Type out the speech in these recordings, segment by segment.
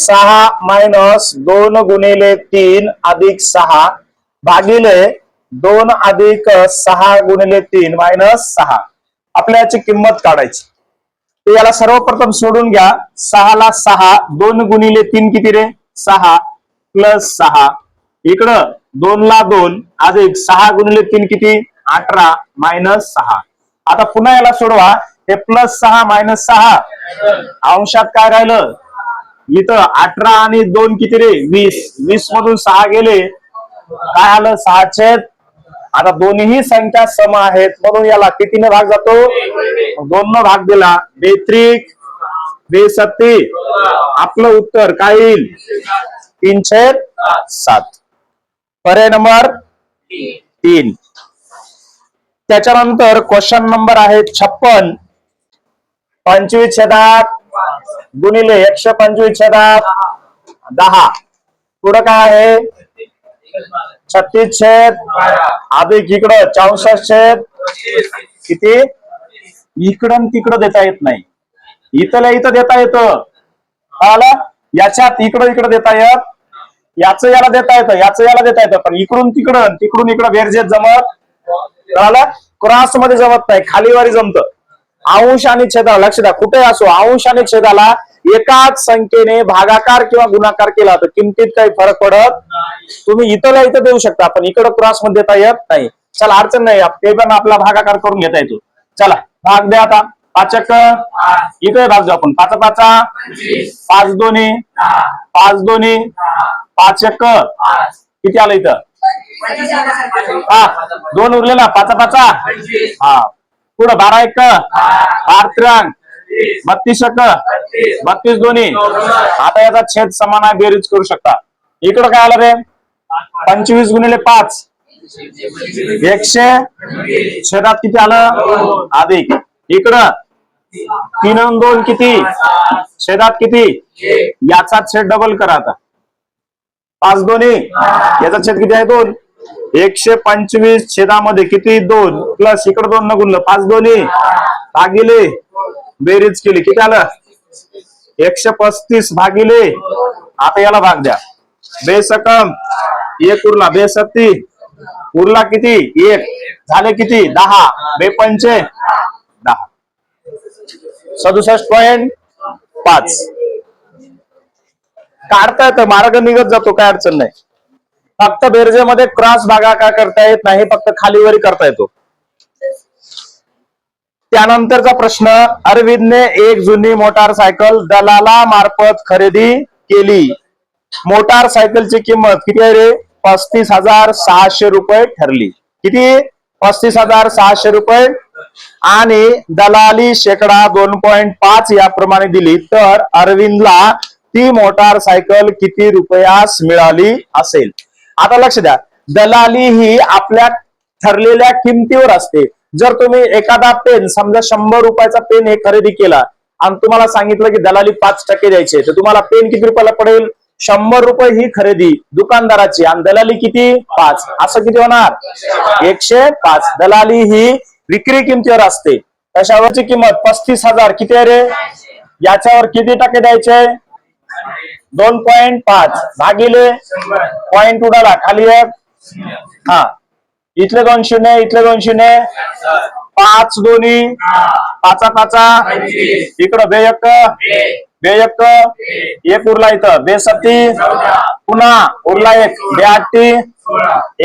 सहा मायनस दोन गुणिले तीन अधिक सहा भागिले दोन अधिक सहा गुणिले तीन मायनस सहा. आपल्या याची किंमत काढायची. तर याला सर्वप्रथम सोडून घ्या. सहाला सहा दोन गुणिले तीन किती रे? सहा प्लस सहा. इकडं दोन ला दोन अधिक सहा गुणिले तीन किती? अठरा मायनस सहा. आता पुन्हा याला सोडवा. हे प्लस सहा मायनस सहा. अंशात काय राहिलं? इथं अठरा आणि दोन किती रे? वीस. वीस मधून सहा गेले. काय आलं? सहा आता दोन्ही संख्या सम आहेत. म्हणून याला कितीने भाग जातो? दोन न भाग दिला. बेत्रिक बेसत्ती. आपलं उत्तर काय येईल? तीनशे सात. पर्याय नंबर तीन. त्याच्यानंतर क्वेश्चन नंबर आहे छप्पन. पंचवीस छेदात. गुणिले एकशे पंचवीस छेदात दहा. पुढं काय आहे? छत्तीस छेद. अधिक इकडं चौसष्ट छेद. किती? इकडं तिकडं देता येत नाही. इथल्या इथं देता येतं. कळालं? याच्यात इकडं इकडं देता येत. याचं याला देता येतं याचं याला देता येतं. पण इकडून तिकडं तिकडून इकडं बेरजेत जमत. कळालं? क्रॉसमध्ये जमत नाही. खालीवारी जमत. अंश आणि छेदाला लक्ष द्या. कुठे असो अंश आणि छेदाला एकाच संख्येने भागाकार किंवा गुणाकार केला तर किमतीत काही फरक पडत तुम्ही इथंला इथं देऊ शकता पण इकडं क्रॉसमध्ये देता येत नाही. चला अडचण नाही ते पण आपला भागाकार करून घेता येतो. चला भाग द्या आता. पाचक इथे भाग जाऊ आपण. पाच पाचा पाच दोन्ही. पाच दोन्ही. पाच. एक किती आलं इथं? हा दोन उरले ना. पाचा पाचा हा. पुढं बारा एक. बारा. त्र्यांग बत्तीस. एक बत्तीस. दोन्ही. आता याचा छेद समान आहे बेरीज करू शकता. इकडं काय आलं रे? पंचवीस गुणिले पाच. एकशे छेदात किती आलं? अधिक. इकडं. तीन दोन किती? छेदात किती? याचा छेद डबल करा आता. पाच दोन्ही. याचा छेद किती आहे? दोन. एकशे पंचवीस छेदामध्ये किती? दोन. प्लस इकडे दोन न गुणलं. पाच दोन्ही. भागिले. बेरीज केली. किती आलं? एकशे पस्तीस भागिले. आता याला भाग द्या. बेसकम. एक उरला. बेसत्ती. उरला किती? एक. झाले किती? दहा. बेपंचे. दहा. सदुसष्ट पॉइंट पाच. काढता येतं मार्ग निघत जातो. काय अडचण नाही. फक्त बेरजेमध्ये क्रॉस भागाकार करता येत नाही. फक्त खालीवरी करता येतो. त्यानंतरचा प्रश्न अरविंदने एक जुनी मोटारसायकल दलाला मार्फत खरेदी केली. मोटारसायकलची किंमत किती आहे रे? पस्तीस हजार सहाशे रुपये ठरली. किती? पस्तीस हजार सहाशे रुपये. आणि दलाली शेकडा दोन पॉइंट पाच याप्रमाणे दिली. तर अरविंदला ती मोटारसायकल किती रुपयास मिळाली असेल? आता लक्ष द्या. दलाली ही आपल्या ठरलेल्या किमतीवर असते. जर तुम्ही एखादा पेन समजा शंभर रुपयाचा पेन हे खरेदी केला आणि तुम्हाला सांगितलं की दलाली पाच टक्के द्यायचे तर तुम्हाला पेन किती रुपयाला पडेल? शंभर रुपये ही खरेदी दुकानदाराची आणि दलाली किती? पाच. असं किती होणार? एकशे पाच. दलाली ही विक्री किमतीवर असते. कशावरची किंमत? पस्तीस हजार. किती आहे रे? याच्यावर किती टक्के द्यायचे? दोन पॉइंट पाच. भागिले पॉइंट उडाला. खाली एक. हा. इथले दोन शून्य इथले दोन शून्य. पाच दोन्ही. पाचा पाचा. इकडं बे एक. बे एक. एक उरला इथं. बे सत्ती. पुन्हा उरला एक. बे आठी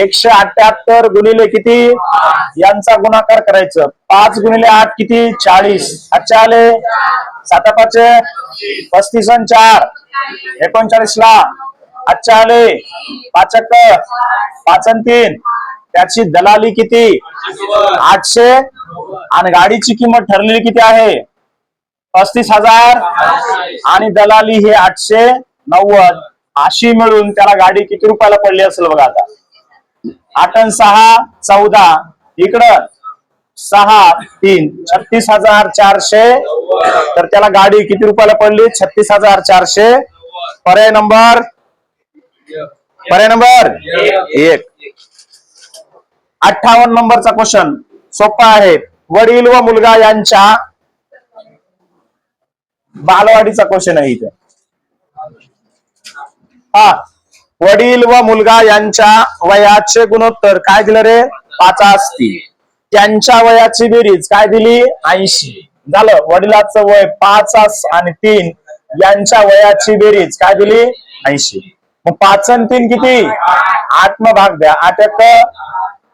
एकशे अठ्याहत्तर गुणिले किती? यांचा गुणाकार करायचं. पाच गुणिले आठ किती? चाळीस. अच्छा आले साता पाच पस्तीस आणि चार. एकोणचाळीस ला अच्छा आले पाचक. पाच आणि तीन. त्याची दलाली किती? आठशे. आणि गाडीची किंमत ठरलेली किती आहे? पस्तीस हजार. आणि दलाली हे आठशे नव्वद. अशी मिळून त्याला गाडी किती रुपयाला पडली असेल बघा आता? आठ सहा चौदा. इकडं सहा तीन. छत्तीस हजार चारशे. तर त्याला गाडी किती रुपयाला पडली? छत्तीस हजार चारशे. पर्याय नंबर? पर्याय नंबर? एक. अठ्ठावन्न नंबरचा क्वेश्चन सोपा आहे. वडील व मुलगा यांच्या बालवाडीचा क्वेश्चन आहे इथे. हा. वडील व मुलगा यांच्या वयाचे गुणोत्तर काय दिलं रे? पाच असतील त्यांच्या वयाची बेरीज काय दिली? ऐंशी. झालं. वडिलाचं वय पाच अस आणि तीन. यांच्या वयाची बेरीज काय दिली? ऐंशी. मग पाच आणि तीन किती? आठ. भाग द्या. आठ एक.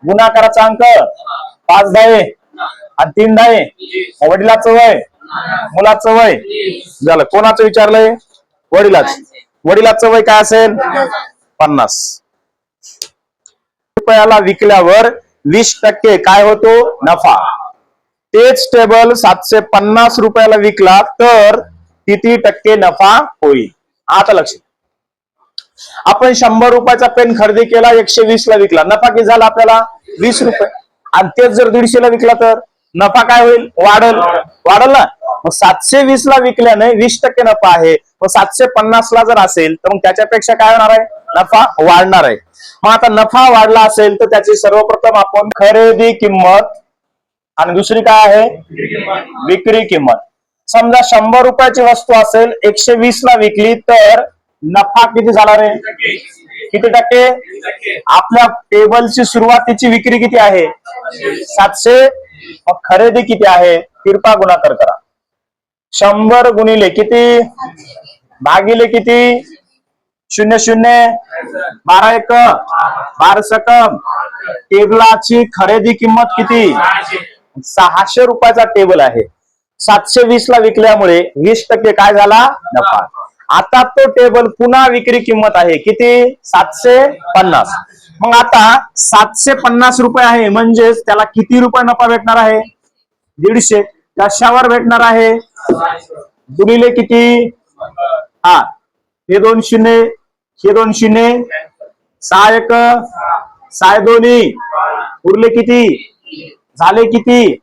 गुणाकाराचा अंक. पाच दहावे आणि तीन दहावे वडिलाचं वय. मुलाचं वय. झालं. कोणाचं विचारलंय? वडिलाच. वडिलाचं वय काय असेल? पन्नास. रुपयाला विकल्यावर वीस टक्के काय होतो? नफा. तेच टेबल सातशे पन्नास रुपयाला विकला तर किती टक्के नफा होईल? आता लक्षात आपण शंभर रुपयाचा पेन खरेदी केला एकशे वीस ला विकला. नफा किती झाला आपल्याला? वीस रुपये. आणि तेच जर दीडशे ला विकला तर? नफा काय होईल? वाढल. वाढल ना? मग सातशे वीस ला विकल्याने वीस टक्के नफा आहे. मग सातशे पन्नास ला जर असेल तर मग त्याच्यापेक्षा काय होणार आहे? नफा वाढणार आहे. मग आता नफा वाढला असेल तर त्याची सर्वप्रथम आपण खरेदी किंमत आणि दुसरी काय आहे? विक्री किंमत. समजा शंभर रुपयाची वस्तू असेल एकशे वीस ला विकली तर नफा किती झाला रे? किती टक्के? आपल्या टेबलची सुरुवातीची विक्री किती आहे? सातशे? मग खरेदी किती आहे? तिरपा गुणाकार करा. शंभर गुणिले किती? भागिले किती? शून्य शून्य? बारा एक? बारा सकम? टेबलाची खरेदी किंमत किती? सहाशे रुपयाचा टेबल आहे. सातशे वीस ला विकल्यामुळे वीस टक्के काय झाला? नफा. आता तो टेबल पुन्हा विक्री किंमत आहे. किती? सातशे पन्नास. मग आता सातशे पन्नास रुपये आहे म्हणजेच त्याला किती रुपये नफा भेटणार आहे? दीडशे. कशावर भेटणार आहे. गुणिले किती? हा. हे दोन शून्य हे दोन शून्य. सहा एक सहा दोन्ही. उरले किती? झाले किती?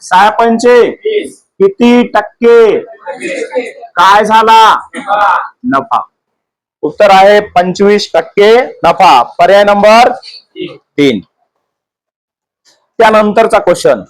सहा पंचे. किती टक्के? काय झाला? नफा. उत्तर आहे पंचवीस टक्के नफा. पर्याय नंबर तीन. त्यानंतरचा क्वेश्चन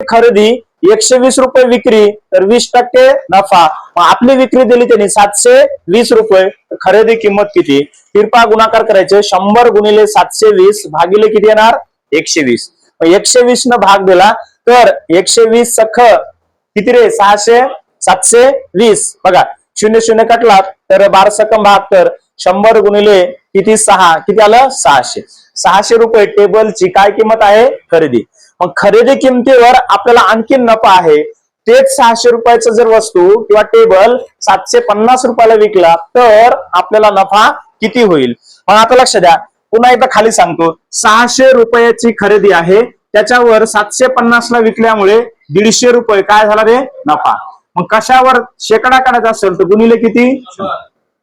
खरेदी एकशे वीस रुपये विक्री तर वीस टक्के नफा. आपली विक्री दिली त्यांनी सातशे वीस रुपये खरेदी किंमत किती? तिरपा गुणाकार करायचे. शंभर गुणिले सातशे वीस भागिले किती येणार? एकशे वीस. एकशे वीस न भाग दिला तर एकशे वीस सख किती रे? सहाशे सातशे वीस. बघा शून्य शून्य कटला तर बारा सकम बहात्तर शंभर गुणिले किती? सहा. किती आलं? सहाशे. सहाशे रुपये टेबलची काय किंमत आहे? खरेदी. मग खरेदी किमतीवर आपल्याला आणखीन नफा आहे. तेच सहाशे रुपयाचं जर वस्तू किंवा टेबल सातशे पन्नास रुपयाला विकला तर आपल्याला नफा किती होईल? मग आता लक्ष द्या. पुन्हा एकदा खाली सांगतो. सहाशे रुपयाची खरेदी आहे. त्याच्यावर सातशे पन्नास ला विकल्यामुळे दीडशे रुपये काय झाला रे? नफा. मग कशावर शेकडा काढायचा असेल तर गुणिले किती?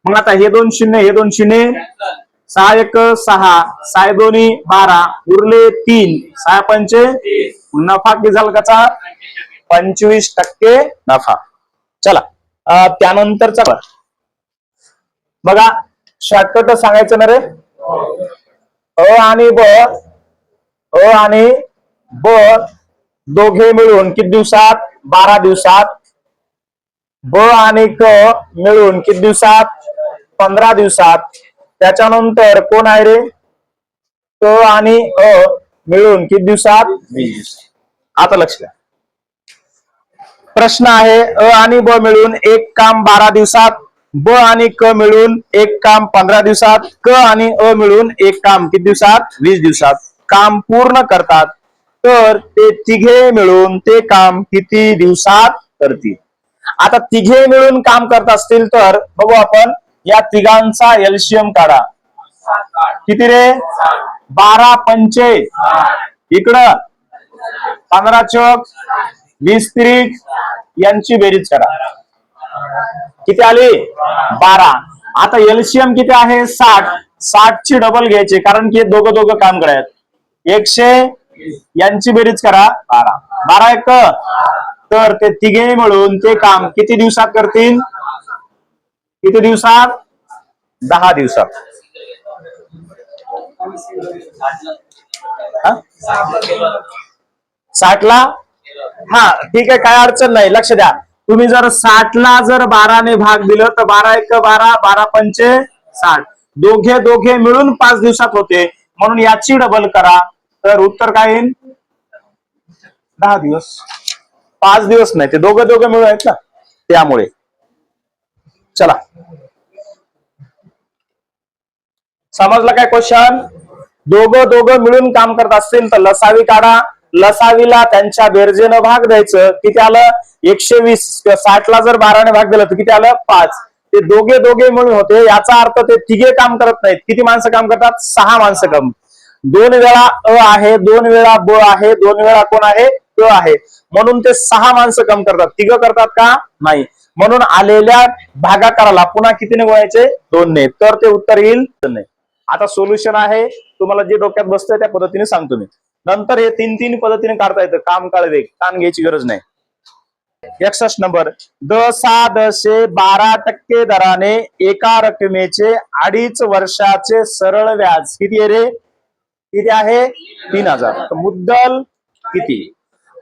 मग आता हे दोन शून्य हे दोन शून्य. सहा एक सहा. साय दोन्ही बारा. उरले तीन. सहा पंचे. नफा किती झाला कसा पंचवीस टक्के नफा. चला. अं, त्यानंतरचा बर. बघा शॉर्टकट सांगायचं ना रे? अ आणि ब अ आणि ब दोघे मिळून किती दिवसात? बारा दिवसात. ब आणि क मिळून किती दिवसात? पंधरा दिवसात. त्याच्यानंतर कोण आहे रे? क आणि अ मिळून किती दिवसात? वीस दिवसात आता लक्ष द्या. प्रश्न आहे अ आणि ब मिळून एक काम बारा दिवसात ब आणि क मिळून एक काम पंधरा दिवसात क आणि अ मिळून एक काम किती दिवसात? वीस दिवसात. काम पूर्ण करतात. तर ते तिघे मिळून ते काम किती दिवसात? करतील. आता तिघे मिळून काम करत असतील तर बघू आपण या तिघांचा एलशियम काढा. किती रे? बारा पंचे. इकडं. पंधरा चौक. वीस त्रिक. यांची बेरीज करा. किती आली? बारा. आता एल्शियम किती आहे? साठ. साठ ची डबल घ्यायची कारण की हे दोघं दोघं काम करायत एकशे. यांची बेरीज करा. बारा. बारा एक. तर ते तिघे मिळून ते काम किती दिवसात करतील? किती दिवसात? दहा दिवसात. साठला? हा ठीक आहे काय अडचण नाही. लक्ष द्या. तुम्ही जर साठला जर बाराने भाग दिलं तर बारा एक बारा बारा पंचे साठ. दोघे दोघे मिळून पाच दिवसात होते. म्हणून याची डबल करा. तर उत्तर काय येईल? दहा दिवस. पाच दिवस नाही ते दोघं दोघं मिळून आहेत ना त्यामुळे. चला. समजलं काय क्वेश्चन दोघं दोघं मिळून काम करत असतील तर लसावी काढा. लसावीला त्यांच्या बेरजेनं भाग द्यायचं. किती आलं? एकशे वीस साठ ला जर बाराने भाग दिला तर किती आलं? पाच. ते दोघे दोघे मिळून होते. याचा अर्थ ते तिघे काम करत नाहीत. किती माणसं काम करतात? सहा माणसं काम. दोन वेळा अ आहे दोन वेळा ब आहे दोन वेळा कोण आहे? क आहे. म्हणून ते सहा माणसं कम करतात. तिघ करतात का? नाही. म्हणून आलेल्या भागाकाराला पुन्हा कितीने गोळायचे? दोनने. तर ते उत्तर येईल नाही आता सोल्युशन आहे तुम्हाला जे डोक्यात बसतंय त्या पद्धतीने सांगतो मी. नंतर हे तीन तीन पद्धतीने काढता येतं. काम काळ वेग ताण घ्यायची गरज नाही. एकसष्ट नंबर. द सा दशे बारा टक्के दराने एका रकमेचे अडीच वर्षाचे सरळ व्याज किती आहे रे? किती आहे? तीन हजार. मुद्दल किती?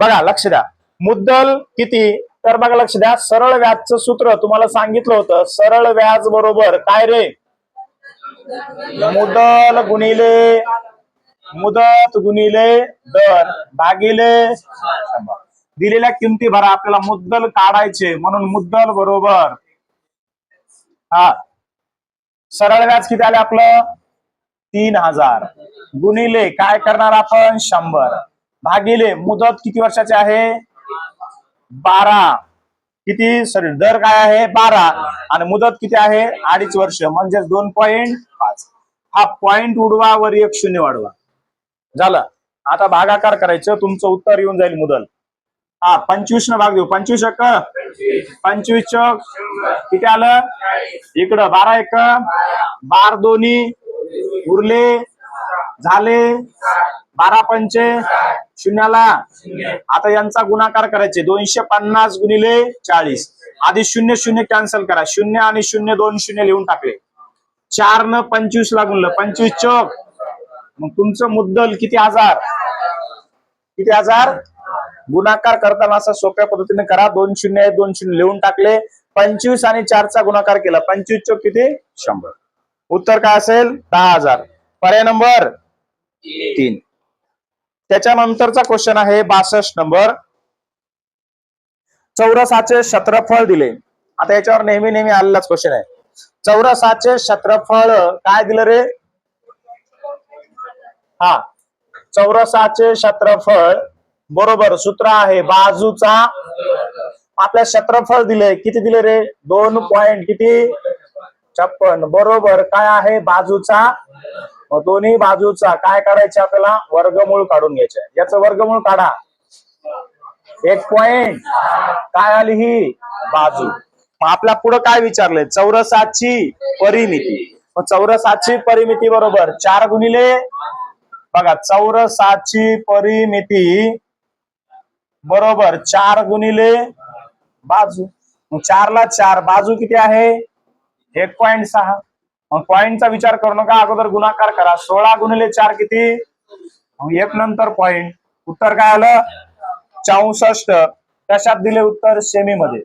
बघा लक्ष द्या. मुद्दल किती? तर बघा लक्ष द्या. सरळ व्याजचं सूत्र तुम्हाला सांगितलं होतं. सरळ व्याज बरोबर काय रे? मुदल गुणिले मुदत गुणिले दर भागिले दिलेल्या किमती भरा. आपल्याला मुद्दल काढायचे म्हणून मुद्दल बरोबर. हा. सरळ व्याज किती आले आपलं? तीन हजार. गुणिले काय करणार आपण? शंभर. भागिले मुदत किती वर्षाची आहे? बारा. किती? सॉरी दर काय आहे? बारा. आणि मुदत किती आहे? अडीच वर्ष. म्हणजेच दोन पॉइंट पाच. हा पॉइंट उडवा वर एक शून्य वाढवा. झालं. आता भागाकार करायचं. तुमचं उत्तर येऊन जाईल मुदल. हा पंचवीस न भाग देऊ. पंचवीस एक. पंचवीस चक किती आलं? इकडं बारा एक. बार दोन्ही. उरले. झाले. बारा पंचे शून्याला. आता यांचा गुणाकार करायचे दोनशे पन्नास गुणिले चाळीस. आधी शून्य शून्य कॅन्सल करा. शून्य आणि शून्य दोन शून्य लिहून टाकले. चार न पंचवीस ला गुणलं. पंचवीस चौक. मग तुमचं मुद्दल किती हजार? किती हजार? गुणाकार करताना असं सोप्या पद्धतीने करा. दोन शून्य आहे दोन शून्य लिहून टाकले. पंचवीस आणि चारचा गुणाकार केला. पंचवीस चौक किती? शंभर. उत्तर काय असेल? दहा हजार. पर्याय नंबर तीन. त्याच्यानंतरचा क्वेश्चन आहे बासष्ट नंबर. चौरसाचे क्षेत्रफळ दिले. आता याच्यावर नेहमी नेहमी आलेलाच क्वेश्चन आहे. चौरसाचे क्षेत्रफळ काय दिलं रे? हा. चौरसाचे क्षेत्रफळ बरोबर सूत्र आहे बाजूचा. आपल्या क्षेत्रफळ दिले किती दिले रे? दोन पॉइंट किती? छप्पन. बरोबर काय आहे बाजूचा? मग दोन्ही बाजूचा काय करायचं आपल्याला? वर्गमूळ काढून घ्यायचं. याचं वर्गमूळ काढा. एक पॉइंट काय आली ही? बाजू. मग आपल्या पुढे काय विचारलंय? चौरसाची परिमिती. मग चौरसाची परिमिती बरोबर चार गुणिले बघा चौरसाची परिमिती बरोबर चार गुणिले बाजू. चारला चार. बाजू किती आहे? एक पॉइंट सहा. मग पॉइंटचा विचार करू नका अगोदर गुणाकार करा. सोळा गुणिले चार किती? मग एक नंतर पॉइंट उत्तर काय आलं? चौसष्ट. कशात दिले उत्तर? सेमी मध्ये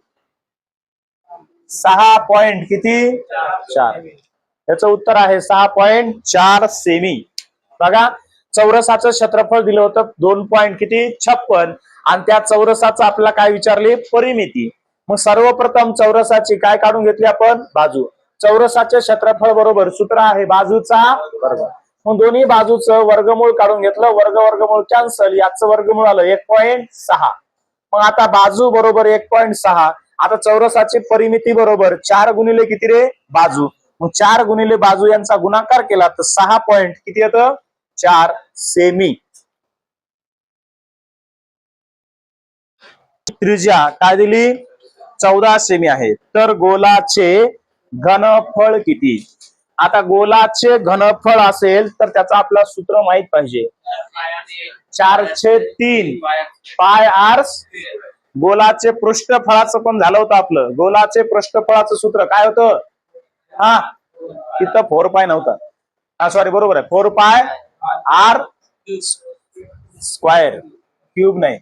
सहा पॉइंट किती? चार. याचं उत्तर आहे सहा पॉइंट चार सेमी बघा चौरसाचं क्षेत्रफळ दिलं होतं दोन पॉइंट किती? छप्पन. आणि त्या चौरसाचं आपल्याला काय विचारले? परिमिती. मग सर्वप्रथम चौरसाची काय काढून घेतली आपण? बाजू. चौरसाचे क्षेत्रफळ बरोबर सूत्र आहे बाजूचा वर्ग मग दोन्ही बाजूचं वर्गमूळ काढून घेतलं. वर्ग वर्गमूळ कॅन्सल याचं वर्गमूळ आलं एक पॉइंट सहा. मग आता बाजू बरोबर एक पॉइंट सहा. आता चौरसाची परिमिती बरोबर चार गुणिले किती रे? बाजू. मग चार गुणिले बाजू यांचा गुणाकार केला तर सहा पॉइंट किती येतं? चार. सेमी त्रिज्या काय दिली? चौदा सेमी आहे. तर गोलाचे घनफळ किती? आता गोलाचे घनफळ असेल तर त्याचं आपला सूत्र माहीत पाहिजे. चारशे तीन. पाय आर्स. गोलाचे पृष्ठफळाचं पण झालं होतं आपलं. गोलाचे पृष्ठफळाचं सूत्र काय होतं? हा? तिथं फोर पाय नव्हता. हा सॉरी बरोबर आहे. Four pi r square. Cube नाही.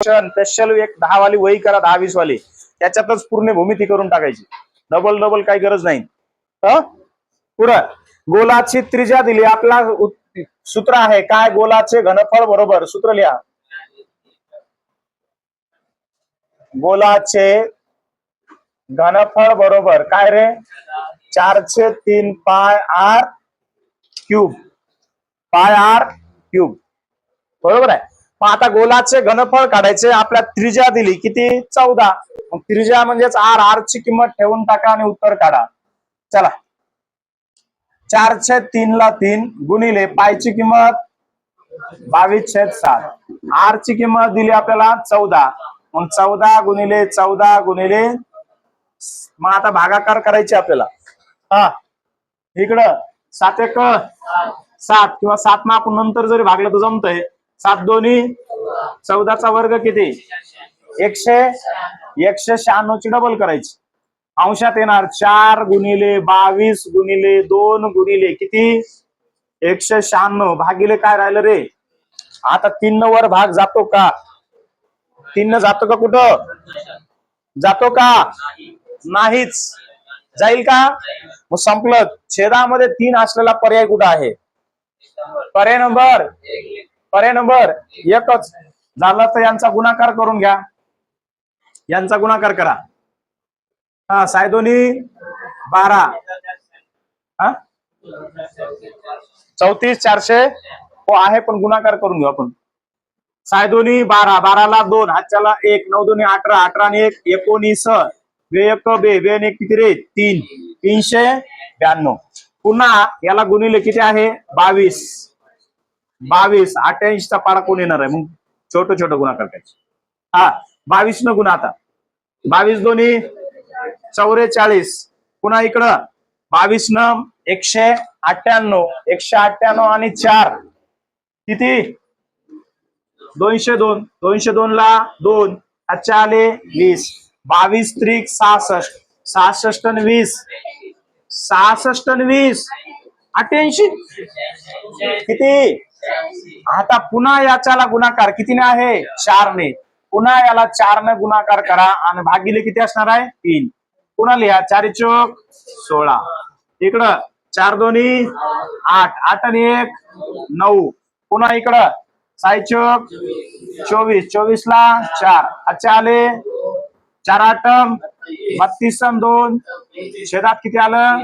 स्पेशल एक दहा वाली वही करा दहा वीस वाली त्याच्यातच पूर्ण भूमिती करून टाकायची. डबल डबल काही गरज नाही. हं? पुढं गोलाची त्रिज्या दिली. आपला सूत्र आहे. काय? गोलाचे घनफळ बरोबर. सूत्र लिहा. गोलाचे घनफळ बरोबर. काय रे? चारशे तीन pi r cube. Pi r cube. बरोबर आहे? मग आता गोलाचे घनफळ काढायचे आपल्या त्रिज्या दिली. किती? चौदा. मग त्रिज्या म्हणजेच आर. आर ची किंमत ठेवून टाका आणि उत्तर काढा. चला. चारशे तीन ला तीन गुणिले पायची किंमत बावीस छेद सात. आर ची किंमत दिली आपल्याला चौदा. मग चौदा गुणिले चौदा गुणिले मग आता भागाकार करायचे आपल्याला. हा. इकडं सात एक सात किंवा सात मग आपण नंतर जरी भागलं तर जमतंय. सात दोन्ही. चौदाचा वर्ग किती? एकशे एकशे शहाण्णव ची डबल करायची. अंशात येणार चार गुणिले बावीस गुणिले दोन गुणिले किती? एकशे शहाण्णव. भागिले काय राहिलं रे? आता तीन वर भाग जातो का? तीन जातो का कुठं? जातो का? नाहीच. जाईल का? मग संपलं. छेदामध्ये तीन असलेला पर्याय कुठं आहे? पर्याय नंबर पर्याय नंबर एकच. झालं तर यांचा गुणाकार करून घ्या. यांचा गुणाकार करा. हा सायदोनी बारा. हा? चौतीस चारशे. हो आहे पण गुणाकार करून घेऊ आपण. सायदोनी बारा. बाराला दोन हातच्याला एक. नऊ दोन्ही अठरा. अठरा आणि एक. एकोणीस. वे एक बे. वे एक किती रे? तीन. तीनशे ब्याण्णव. पुन्हा याला गुणिले किती आहे? बावीस. बावीस अठ्ठ्याऐंशीचा पाडा कोण येणार आहे? मग छोट छोट गुणाकार करायचे. हा बावीस न गुन्हा आता. बावीस दोन्ही चौवेचाळीस पुन्हा इकडं. बावीस न एकशे अठ्ठ्याण्णव एकशे अठ्ठ्याण्णव आणि चार. किती? दोनशे दोन. दोनशे दोन ला दोन. अच्छा आले वीस. बावीस त्रिक सहासष्ट. सहासष्ट आणि वीस. सहासष्ट आणि वीस. अठ्ठ्याऐंशी? किती? आता पुन्हा याच्याला गुणाकार कितीने आहे? चारने. पुन्हा याला चारने गुणाकार करा आणि भागिले किती असणार आहे? तीन. पुन्हा लिहा चारी चोक सोळा. इकडं चार दोन्ही आठ. आठ आणि एक नऊ. पुन्हा इकडं साई चोक चोवीस. चोवीस ला चार. आजचे आले चार आठ बत्तीस दोन. शेतात किती आलं?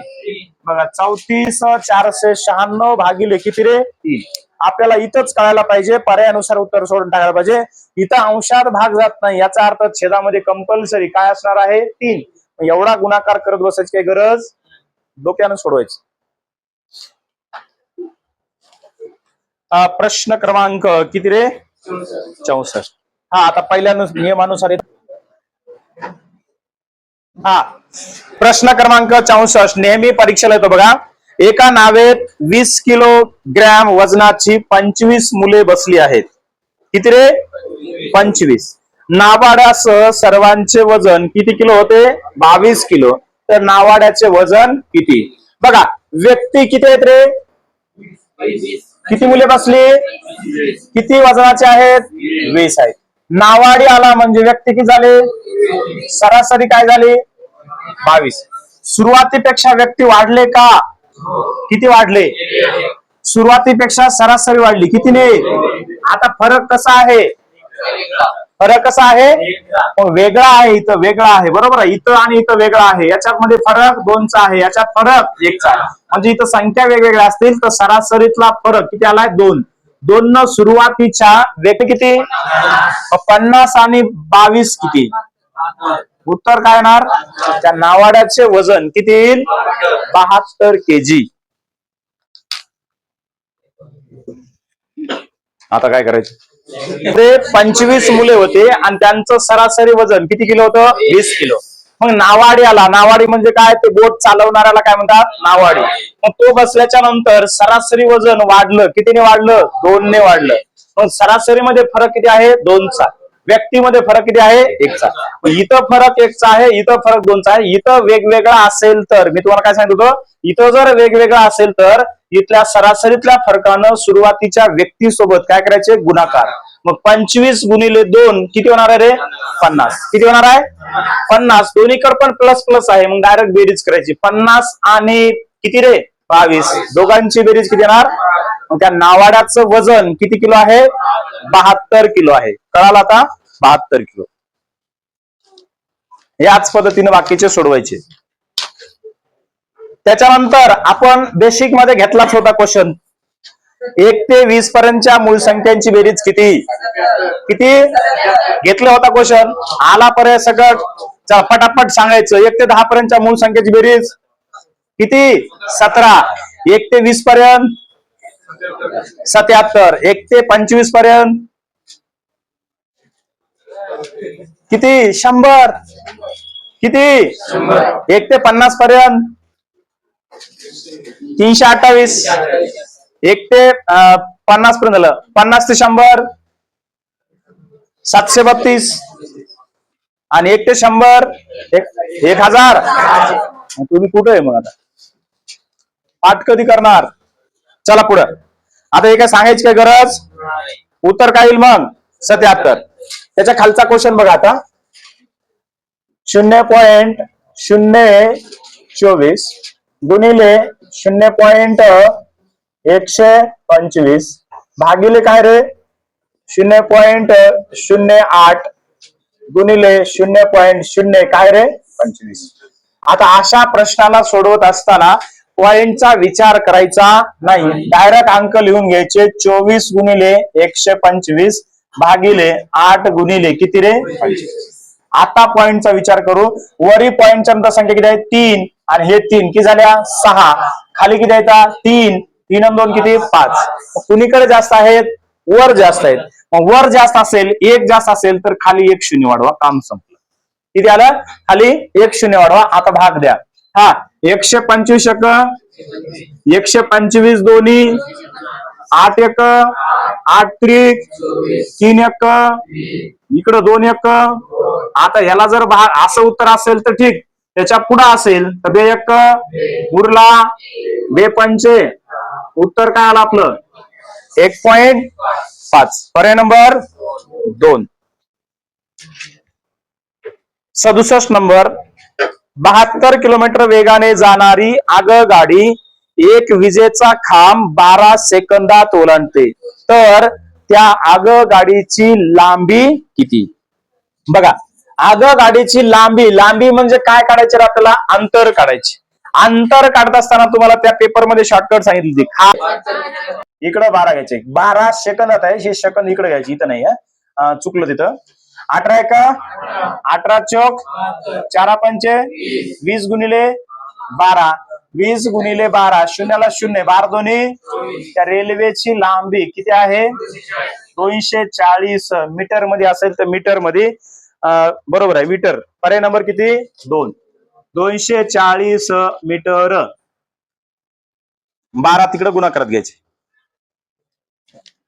बघा चौतीस चारशे शहाण्णव भागिले किती रे? तीन. आपल्याला इथंच कळायला पाहिजे पर्यायानुसार उत्तर सोडून टाकायला पाहिजे. इथं अंशात भाग जात नाही याचा अर्थ छेदामध्ये कंपल्सरी काय असणार आहे? तीन. एवढा गुणाकार करत बसायची काही गरज डोक्यानं सोडवायची. प्रश्न क्रमांक किती रे? चौसष्ट. हा आता पहिल्या नियमानुसार येत- हा. प्रश्न क्रमांक चौसष्ट. नेहमी परीक्षेला येतो बघा. एका नावेत वीस किलो ग्रॅम वजनाची पंचवीस मुले बसली आहेत. किती रे? पंचवीस. नावाड्यासह सर्वांचे वजन किती किलो होते? बावीस किलो. तर नावाड्याचे वजन किती? बघा व्यक्ती किती आहेत रे? किती मुले बसली? किती वजनाचे आहेत? वीस आहेत. नावाडी आला म्हणजे व्यक्ती किती झाले? सरासरी काय झाली? बावीस. सुरुवातीपेक्षा व्यक्ती वाढले का? किती वाढले? सुरुवातीपेक्षा सरासरी वाढली. कितीने आता फरक कसा आहे? फरक कसा आहे? हो, वेगळा आहे इथं वेगळा आहे. बरोबर आहे? इथं आणि इथं वेगळा आहे. याच्यात मध्ये फरक दोनचा आहे. याच्यात फरक एकचा आहे. म्हणजे इथं संख्या वेगवेगळ्या असतील तर सरासरीतला फरक किती आलाय? दोन. दोन न सुरुवातीच्या वेग किती? पन्नास आणि बावीस किती? उत्तर काय येणार त्या नावाड्याचे वजन किती येईल? बहात्तर केजी. आता काय करायचं? ते पंचवीस मुले होते आणि त्यांचं सरासरी वजन किती किलो होतं? वीस किलो. मग नावाडी आला नावाडी म्हणजे काय? ते बोट चालवणाऱ्याला काय म्हणतात? नावाडी. मग तो बसल्याच्या नंतर सरासरी वजन वाढलं. कितीने वाढलं? दोनने वाढलं. मग सरासरीमध्ये फरक किती आहे? दोनचा. व्यक्तीमध्ये फरक किती आहे? एकचा इथं फरक एकचा आहे इथं फरक दोनचा आहे. इथं वेगवेगळा असेल तर मी तुम्हाला काय सांगितलं होतो इथं जर वेगवेगळा असेल तर इथल्या सरासरीतल्या फरकानं सुरुवातीच्या व्यक्तीसोबत काय करायचे? गुणाकार. मग पंचवीस गुणिले दोन किती होणार आहे रे? पन्नास. किती होणार आहे? पन्नास. दोन्हीकडे पण प्लस प्लस आहे. मग डायरेक्ट बेरीज करायची. पन्नास आणि किती रे? बावीस. दोघांची बेरीज किती येणार? मग त्या नावाड्याचं वजन किती किलो आहे? बहात्तर किलो आहे. कळालं आता? बहात्तर किलो. याच पद्धतीने बाकीचे सोडवायचे. त्याच्यानंतर आपण बेसिकमध्ये घेतलाच होता क्वेश्चन एक ते वीस पर्यंतच्या मूळ संख्यांची बेरीज किती? किती? घेतला होता क्वेश्चन आला पर्याय सगळं. चला पटापट सांगायचं. एक ते दहा पर्यंतच्या मूळ संख्येची बेरीज. किती? सतरा. एक ते वीस पर्यंत. सत्याहत्तर. एक ते पंचवीसपर्यंत. किती? शंभर. किती? एक ते पन्नास पर्यंत. तीनशे अठ्ठावीस. एक ते पन्नास पर्यंत झालं. पन्नास ते शंभर. सातशे बत्तीस. आणि एक ते शंभर. एक हजार. तुम्ही कुठं आहे मग आता? पाठ कधी करणार? चला पुढं. आता हे काय सांगायची काय गरज? उत्तर काय येईल मग? सत्याहत्तर. त्याच्या खालचा क्वेश्चन बघा आता. शून्य पॉइंट शून्य चोवीस गुणिले शून्य पॉइंट एकशे पंचवीस भागिले काय रे? शून्य पॉइंट शून्य आठ गुणिले शून्य पॉइंट शून्य काय रे? पंचवीस. आता अशा प्रश्नाला सोडवत असताना पॉइंटचा विचार करायचा नाही. डायरेक्ट अंक लिहून घ्यायचे. चोवीस गुणिले एकशे पंचवीस भागिले आठ गुणिले किती रे? आता पॉइंटचा विचार करू. वरी पॉइंटच्या नंतर संख्या किती आहे? तीन. आणि हे तीन. किती झाल्या? सहा. खाली किती आहेत? तीन. तीन आणि दोन किती? पाच. कुणीकडे जास्त आहेत? वर जास्त आहेत. मग वर जास्त असेल एक जास्त असेल तर खाली एक शून्य वाढवा. काम संपलं. किती आलं? खाली एक शून्य वाढवा. आता भाग द्या. हा. एकशे पंचवीस एक. एकशे पंचवीस दोन्ही. आठ एक आठ त्रिक तीन एक इकडं दोन एक. आता ह्याला जर असं उत्तर असेल तर ठीक. त्याच्या पुढं असेल तर बे एक उरला. बे पंचे. उत्तर काय आलं आपलं? एक पॉइंट पाच. पर्याय नंबर दोन. सदुसष्ट नंबर. बहात्तर किलोमीटर वेगाने जाणारी आगगाडी एक विजेचा खांब बारा सेकंदात ओलांडते. तर त्या आगगाडीची लांबी किती? बघा आगगाडीची लांबी लांबी म्हणजे काय काढायचे आपल्याला? अंतर काढायचे. अंतर काढत असताना तुम्हाला त्या पेपरमध्ये शॉर्टकट सांगितली होती. खा बारा घ्यायचे. बारा सेकंदात आहे हे सेकंद इकडे घ्यायची इथं नाही चुकलं तिथं. अठरा एका अठरा चौक चारा पंचे वीस गुणिले बारा. वीस गुणिले बारा शून्याला शून्य. बारा दोन्ही? त्या रेल्वेची लांबी किती आहे? दोनशे चाळीस मीटरमध्ये असेल तर मीटरमध्ये बरोबर आहे मीटर. पर्याय नंबर किती? दोन. दोनशे चाळीस मीटर. बारा तिकडे गुन्हा करत घ्यायचे.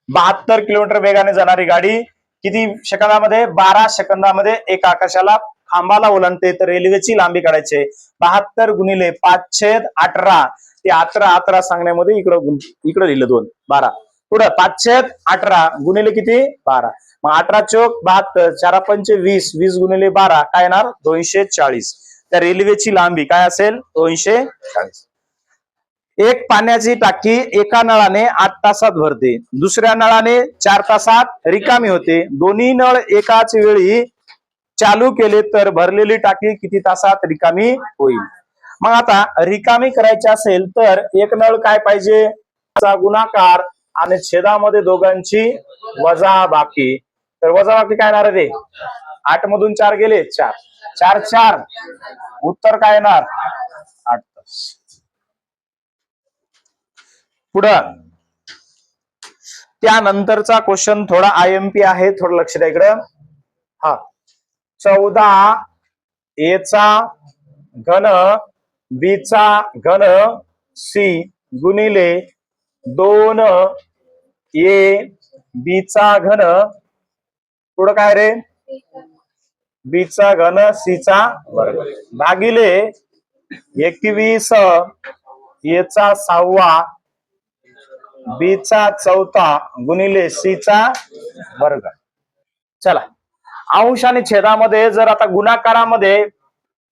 बहात्तर किलोमीटर वेगाने जाणारी गाडी किती सेकंदामध्ये? बारा सेकंदामध्ये एका आकाशाला खांबाला ओलांडते तर रेल्वेची लांबी काढायचे बहात्तर गुणिले पाचशे अठरा. ते अठरा अठरा सांगण्यामध्ये इकडं इकडं लिहिलं दोन बारा. पुढं पाचशे अठरा गुणिले किती? बारा. मग अठरा चौक बहात्तर चारा पंचे वीस वीस गुणिले बारा काय येणार? दोनशे चाळीस. त्या रेल्वेची लांबी काय असेल? दोनशे चाळीस. एक पाण्याची टाकी एका नळाने आठ तासात भरते. दुसऱ्या नळाने चार तासात रिकामी होते. दोन्ही नळ एकाच वेळी चालू केले तर भरलेली टाकी किती तासात रिकामी होईल? मग आता रिकामी करायची असेल तर एक नळ काय पाहिजे? गुणाकार आणि छेदामध्ये दोघांची वजा बाकी तर वजा बाकी काय येणार रे? आठ मधून चार गेले चार. चार चार. उत्तर काय येणार? आठ तास. पुढं. त्यानंतरचा क्वेश्चन थोडा आय एम पी आहे थोडं लक्ष द्या इकडं. हा. चौदा. एचा घन बीचा घन सी गुणिले दोन. ए बीचा घन. पुढं काय रे? बीचा घन सीचा वर्ग. भागिले एकवीस. येचा सहावा. बीचा चौथा गुणिले सीचा वर्ग. चला. अंश आणि छेदामध्ये जर आता गुणाकारामध्ये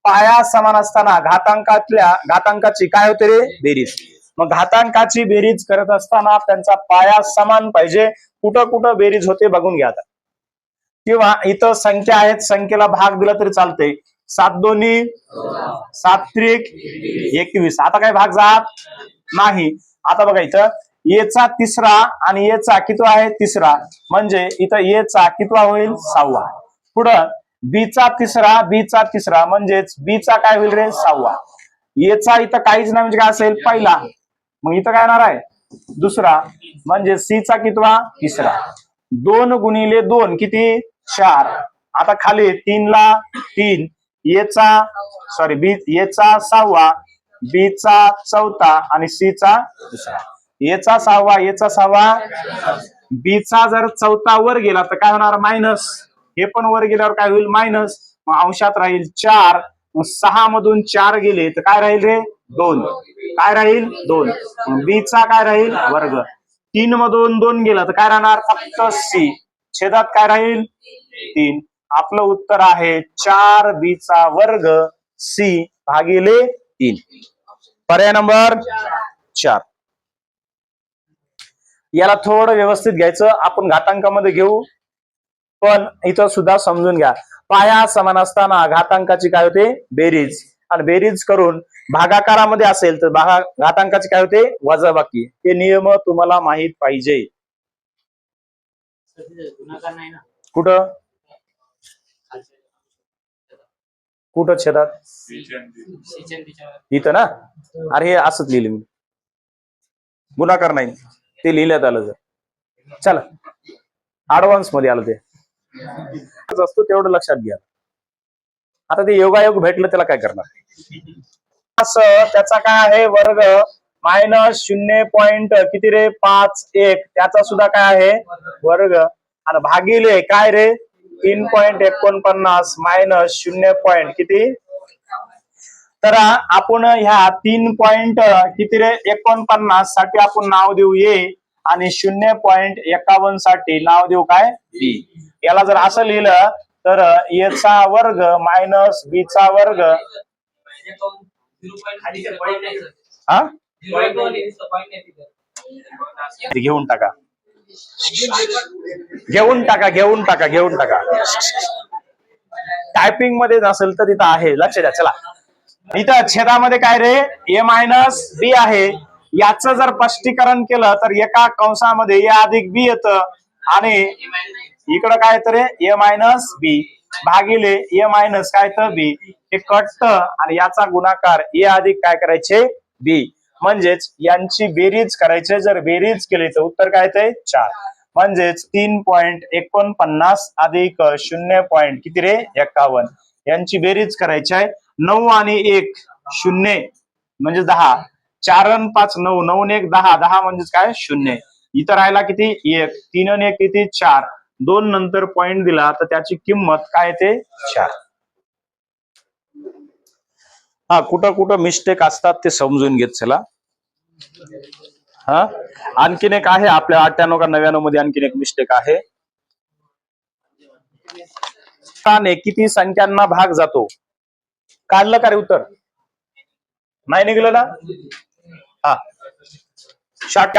पाया समान असताना घातांकातल्या घातांकाची काय होते रे? बेरीज. मग घातांकाची बेरीज करत असताना त्यांचा पाया समान पाहिजे. कुठं कुठं बेरीज होते बघून घ्या आता. किंवा इथं संख्या आहेत संख्येला भाग दिला तरी चालते सात दोन्ही सात त्रिक एकवीस. आता काय भाग जात? नाही. आता बघा इथं. येचा तिसरा आणि येचा कितवा आहे? तिसरा. म्हणजे इथं येचा कितवा होईल? सहावा. पुढं बीचा तिसरा बीचा तिसरा म्हणजेच बीचा काय होईल रे? सहावा. येचा इथं काहीच नाही म्हणजे काय असेल? पहिला. मग इथं काय येणार आहे? दुसरा. म्हणजे सीचा कितवा? तिसरा. दोन गुणिले दोन किती? चार. आता खाली तीनला तीन. येचा सॉरी बी येचा सहावा बीचा चौथा आणि सीचा दुसरा येचा सहावा येचा सहावा. बीचा जर चौथा वर गेला तर काय होणार? मायनस हे पण वर गेल्यावर काय होईल? मायनस. मग अंशात राहील चार. मग सहा मधून चार गेले तर काय राहील रे? दोन. काय राहील? दोन. बीचा काय राहील? वर्ग. तीन मधून दोन गेला तर काय राहणार? फक्त सी छेदात काय राहील? तीन. आपलं उत्तर आहे चार बीचा वर्ग सी भागिले तीन. पर्याय नंबर चार. याला थोडं व्यवस्थित घ्यायचं. आपण घातांकामध्ये घेऊ. पण इथं सुद्धा समजून घ्या. पाया समान असताना घातांकाची काय होते? बेरीज. आणि बेरीज करून भागाकारामध्ये असेल तर भागा घातांकाची काय होते? वजाबाकी. हे नियम तुम्हाला माहीत पाहिजे. कुठं? कुठं छेदात? इथं ना? अरे हे असंच लिहिलं मी. गुणाकार नाही. ते लिहिण्यात आलं जर. चला. ऍडव्हान्समध्ये आलं ते. असतो तेवढं लक्षात घ्या. आता ते योगायोग भेटलं त्याला काय करणार? असं त्याचा काय आहे वर्ग? मायनस शून्य पॉइंट किती रे? पाच एक. त्याचा सुद्धा काय आहे? वर्ग. आणि भागिले काय रे? तीन पॉइंट एकोणपन्नास मायनस शून्य पॉइंट किती? तर आपण ह्या तीन पॉइंट किती रे? एकोणपन्नाससाठी आपण नाव देऊ ए. आणि शून्य पॉइंट एकावन्नसाठी नाव देऊ काय? बी. याला जर असं लिहिलं तर याचा वर्ग मायनस बी चा वर्ग हा? घेऊन टाका. घेऊन टाका घेऊन टाका घेऊन टाका. टायपिंगमध्ये नसेल तर तिथं आहे. लक्ष द्या चला. इथं छेदामध्ये काय रे? ए मायनस बी आहे. याच जर स्पष्टीकरण केलं तर एका कंसामध्ये ए अधिक बी येतं आणि इकडं काय तर ए मायनस बी भागिले ए मायनस काय तर बी हे कट आणि याचा गुणाकार ए अधिक काय करायचे? बी म्हणजेच यांची बेरीज करायचे. जर बेरीज केली तर उत्तर काय ते? चार. म्हणजेच तीन पॉइंट एकोणपन्नास अधिक शून्य पॉइंट किती रे? एकावन्न. यांची बेरीज करायची आहे नऊ आणि एक शून्य म्हणजे दहा. चार पाच नऊ. नऊ एक दहा. दहा म्हणजेच काय? शून्य. इथं राहिला किती? एक. तीन एक किती? चार. दोन नंतर पॉइंट दिला तर त्याची किंमत काय ते? चार. हा कुठं कुठं मिस्टेक असतात ते समजून घेत चला. हा? आणखीन एक आहे आपल्या अठ्ठ्याण्णव का नव्याण्णवमध्ये आणखीन एक मिस्टेक आहे. स्थाने किती संख्यांना भाग जातो? काढलं का रे उत्तर? नाही निघलं ना? हा. शाट